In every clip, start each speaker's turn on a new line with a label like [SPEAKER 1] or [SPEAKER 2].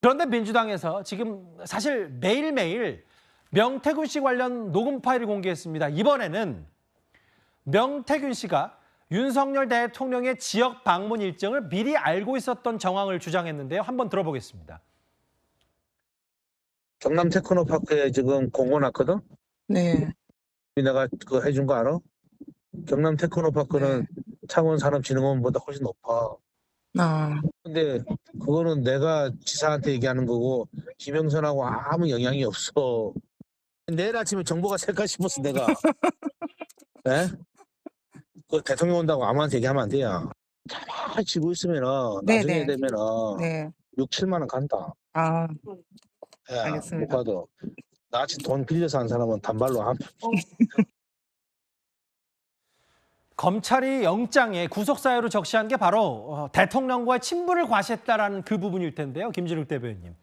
[SPEAKER 1] 그런데 민주당에서 지금 사실 매일매일 명태균 씨 관련 녹음 파일을 공개했습니다. 이번에는 명태균 씨가 윤석열 대통령의 지역 방문 일정을 미리 알고 있었던 정황을 주장했는데요. 한번 들어보겠습니다.
[SPEAKER 2] 경남 테크노파크에 지금 공고 났거든?
[SPEAKER 3] 네.
[SPEAKER 2] 내가 그거 해준 거 알아? 경남 테크노파크는 창원 산업진흥원보다 훨씬 높아.
[SPEAKER 3] 아,
[SPEAKER 2] 근데 그거는 내가 지사한테 얘기하는 거고 김영선하고 아무 영향이 없어. 내일 아침에 정보가 셀까 싶었어 내가. 예? 그 대통령 온다고 아무한테 얘기하면 안 돼요. 가만히 지고 있으면은 나중에
[SPEAKER 3] 네네.
[SPEAKER 2] 되면은
[SPEAKER 3] 네.
[SPEAKER 2] 6, 7만 원 간다.
[SPEAKER 3] 아,
[SPEAKER 2] 예,
[SPEAKER 3] 알겠습니다.
[SPEAKER 2] 못 가도 나같이 돈 빌려서 한 사람은 단발로 한
[SPEAKER 1] 검찰이 영장에 구속사유로 적시한 게 바로 어, 대통령과의 친분을 과시했다라는 그 부분일 텐데요. 김진욱 대변인.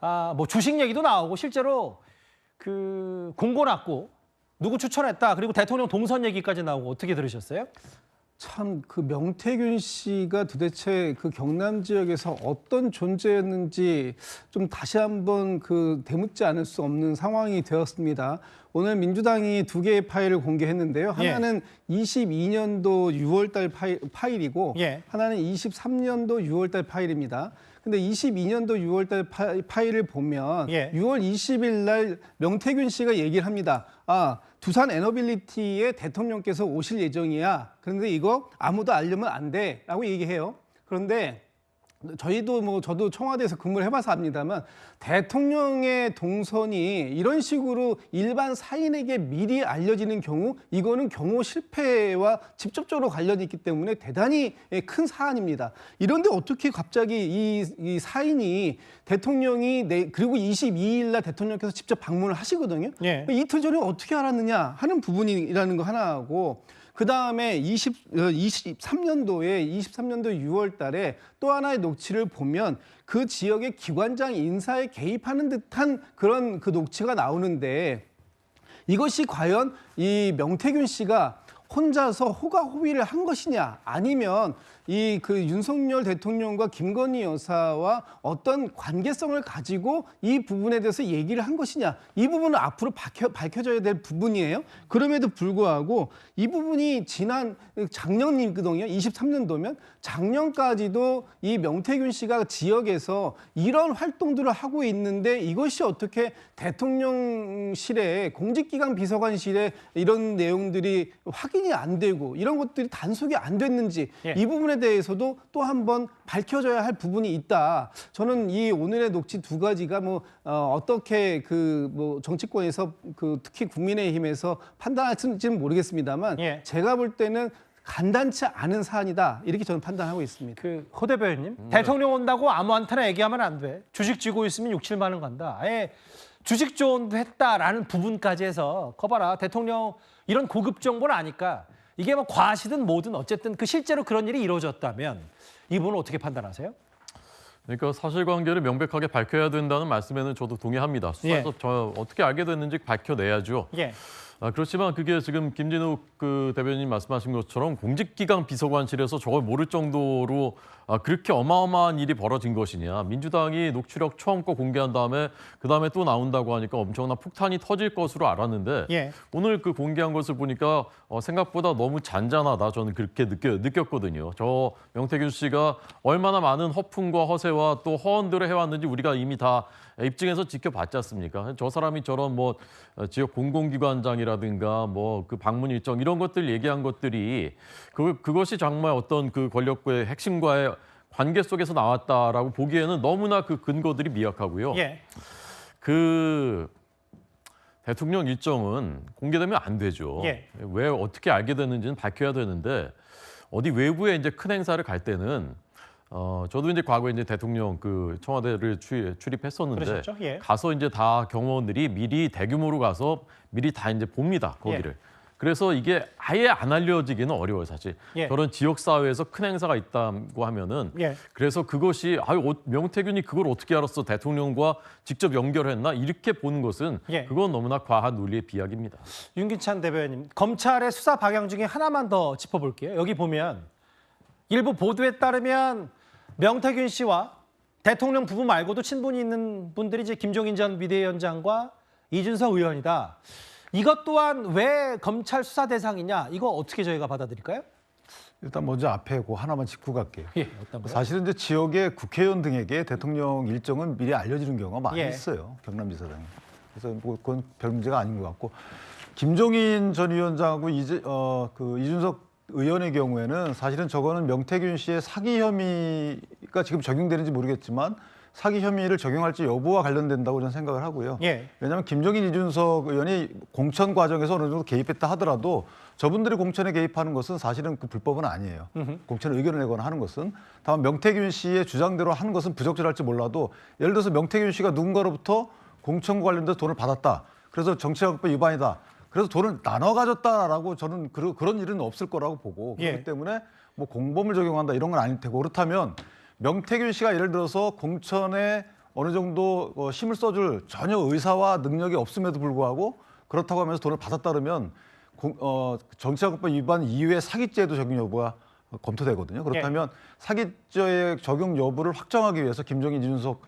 [SPEAKER 1] 아, 뭐 주식 얘기도 나오고 실제로 그 공고 났고 누구 추천했다 그리고 대통령 동선 얘기까지 나오고 어떻게 들으셨어요?
[SPEAKER 4] 참 그 명태균 씨가 도대체 그 경남 지역에서 어떤 존재였는지 좀 다시 한번 그 되묻지 않을 수 없는 상황이 되었습니다. 오늘 민주당이 두 개의 파일을 공개했는데요.
[SPEAKER 1] 예.
[SPEAKER 4] 하나는 22년도 6월달 파일, 파일이고
[SPEAKER 1] 예.
[SPEAKER 4] 하나는 23년도 6월달 파일입니다. 근데 22년도 6월달 파- 파일을 보면
[SPEAKER 1] 예.
[SPEAKER 4] 6월 20일 날 명태균 씨가 얘기를 합니다. 아, 두산 에너빌리티에 대통령께서 오실 예정이야. 그런데 이거 아무도 알려면 안 돼. 라고 얘기해요. 그런데 저희도 뭐 저도 청와대에서 근무를 해봐서 압니다만 대통령의 동선이 이런 식으로 일반 사인에게 미리 알려지는 경우 이거는 경호 실패와 직접적으로 관련이 있기 때문에 대단히 큰 사안입니다. 이런데 어떻게 갑자기 이, 이 사인이 대통령이 내 그리고 22일 날 대통령께서 직접 방문을 하시거든요.
[SPEAKER 1] 예.
[SPEAKER 4] 이틀 전에 어떻게 알았느냐 하는 부분이라는 거 하나하고 그 다음에 20, 어, 23년도에 23년도 6월 달에 또 하나의 녹취를 보면 그 지역의 기관장 인사에 개입하는 듯한 그런 그 녹취가 나오는데 이것이 과연 이 명태균 씨가 혼자서 호가호비를 한 것이냐 아니면 이 그 윤석열 대통령과 김건희 여사와 어떤 관계성을 가지고 이 부분에 대해서 얘기를 한 것이냐 이 부분은 앞으로 밝혀, 밝혀져야 될 부분이에요. 그럼에도 불구하고 이 부분이 지난 작년이거든요. 23년도면 작년까지도 이 명태균 씨가 지역에서 이런 활동들을 하고 있는데 이것이 어떻게 대통령실에 공직기강 비서관실에 이런 내용들이 확인 이 안 되고 이런 것들이 단속이 안 됐는지
[SPEAKER 1] 예.
[SPEAKER 4] 이 부분에 대해서도 또 한번 밝혀져야 할 부분이 있다. 저는 이 오늘의 녹취 두 가지가 뭐 어, 어떻게 그 뭐 정치권에서 그 특히 국민의힘에서 판단할지는 모르겠습니다만
[SPEAKER 1] 예.
[SPEAKER 4] 제가 볼 때는 간단치 않은 사안이다 이렇게 저는 판단하고 있습니다.
[SPEAKER 1] 그호 대변인님 대통령 온다고 아무한테나 얘기하면 안 돼. 주식 쥐고 있으면 6, 7만 원 간다. 아예 주식 조언도 했다라는 부분까지 해서 거봐라 대통령 이런 고급 정보를 아니까 이게 뭐 과시든 뭐든 어쨌든 그 실제로 그런 일이 이루어졌다면 이분은 어떻게 판단하세요?
[SPEAKER 5] 그러니까 사실관계를 명백하게 밝혀야 된다는 말씀에는 저도 동의합니다. 수사에서 저 어떻게 알게 됐는지 밝혀내야죠.
[SPEAKER 1] 예.
[SPEAKER 5] 아, 그렇지만 그게 지금 김진욱 그 대변인 말씀하신 것처럼 공직기강 비서관실에서 저걸 모를 정도로 아, 그렇게 어마어마한 일이 벌어진 것이냐. 민주당이 녹취록 처음 거 공개한 다음에 그 다음에 또 나온다고 하니까 엄청난 폭탄이 터질 것으로 알았는데
[SPEAKER 1] 예.
[SPEAKER 5] 오늘 그 공개한 것을 보니까 어, 생각보다 너무 잔잔하다. 저는 그렇게 느껴, 느꼈거든요. 저 명태균 씨가 얼마나 많은 허풍과 허세와 또 허언들을 해왔는지 우리가 이미 다 입증해서 지켜봤지 않습니까? 저 사람이 저런 뭐 어, 지역 공공기관장이라 든가 뭐 그 방문 일정 이런 것들 얘기한 것들이 그 그것이 정말 어떤 그 권력과의 핵심과의 관계 속에서 나왔다라고 보기에는 너무나 그 근거들이 미약하고요.
[SPEAKER 1] 예.
[SPEAKER 5] 그 대통령 일정은 공개되면 안 되죠.
[SPEAKER 1] 예.
[SPEAKER 5] 왜 어떻게 알게 됐는지는 밝혀야 되는데 어디 외부에 이제 큰 행사를 갈 때는 어 저도 이제 과거에 이제 대통령 그 청와대를 출입, 출입했었는데
[SPEAKER 1] 그러셨죠? 예.
[SPEAKER 5] 가서 이제 다 경호원들이 미리 대규모로 가서 미리 다 이제 봅니다 거기를. 그래서 이게 아예 안 알려지기는 어려워요 사실.
[SPEAKER 1] 예.
[SPEAKER 5] 저런 지역 사회에서 큰 행사가 있다고 하면은
[SPEAKER 1] 예.
[SPEAKER 5] 그래서 그것이 아유 어- 명태균이 그걸 어떻게 알았어 대통령과 직접 연결했나 이렇게 보는 것은
[SPEAKER 1] 예.
[SPEAKER 5] 그건 너무나 과한 논리의 비약입니다.
[SPEAKER 1] 윤기찬 대변인 검찰의 수사 방향 중에 하나만 더 짚어볼게요. 여기 보면 일부 보도에 따르면 명태균 씨와 대통령 부부 말고도 친분이 있는 분들이 이제 김종인 전 비대위원장과 이준석 의원이다. 이것 또한 왜 검찰 수사 대상이냐? 이거 어떻게 저희가 받아들일까요?
[SPEAKER 6] 일단 먼저 앞에 그 하나만 짚고 갈게요.
[SPEAKER 1] 예?
[SPEAKER 6] 사실은 이제 지역의 국회의원 등에게 대통령 일정은 미리 알려지는 경우가 많이
[SPEAKER 1] 예.
[SPEAKER 6] 있어요. 경남지사장이. 그래서 뭐 그건 별 문제가 아닌 것 같고 김종인 전 위원장하고 이제 어 그 이준석 의원의 경우에는 사실은 저거는 명태균 씨의 사기 혐의 가 지금 적용되는지 모르겠지만 사기 혐의를 적용할지 여부와 관련된다고 저는 생각을 하고요.
[SPEAKER 1] 예.
[SPEAKER 6] 왜냐하면 김종인 이준석 의원이 공천 과정에서 어느 정도 개입했다 하더라도 저분들이 공천에 개입하는 것은 사실은 그 불법은 아니에요. 공천 의견을 내거나 하는 것은 다만 명태균 씨의 주장대로 하는 것은 부적절할지 몰라도 예를 들어서 명태균 씨가 누군가로부터 공천과 관련돼서 돈을 받았다. 그래서 정치자금법 위반이다. 그래서 돈을 나눠 가졌다라고 저는 그, 그런 일은 없을 거라고 보고 그렇기
[SPEAKER 1] 예.
[SPEAKER 6] 때문에 뭐 공범을 적용한다 이런 건 아닐 테고 그렇다면 명태균 씨가 예를 들어서 공천에 어느 정도 어, 힘을 써줄 전혀 의사와 능력이 없음에도 불구하고 그렇다고 하면서 돈을 받았다 그러면 공- 어, 정치자금법 위반 이외의 사기죄도 적용 여부가 검토되거든요. 그렇다면 사기죄의 적용 여부를 확정하기 위해서 김종인 이준석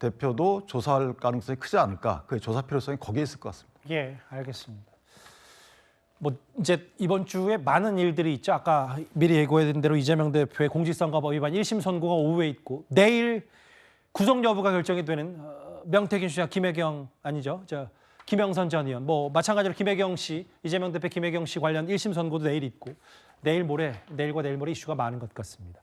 [SPEAKER 6] 대표도 조사할 가능성이 크지 않을까. 그 조사 필요성이 거기에 있을 것 같습니다.
[SPEAKER 1] 예, 알겠습니다. 뭐 이제 이번 주에 많은 일들이 있죠. 아까 미리 예고해드린 대로 이재명 대표의 공직선거법 위반 1심 선고가 오후에 있고 내일 구속 여부가 결정이 되는 어, 명태균 씨와 김혜경 아니죠. 저 김영선 전 의원 뭐 마찬가지로 김혜경 씨 이재명 대표 김혜경 씨 관련 1심 선고도 내일 있고 내일 모레 내일과 내일 모레 이슈가 많은 것 같습니다.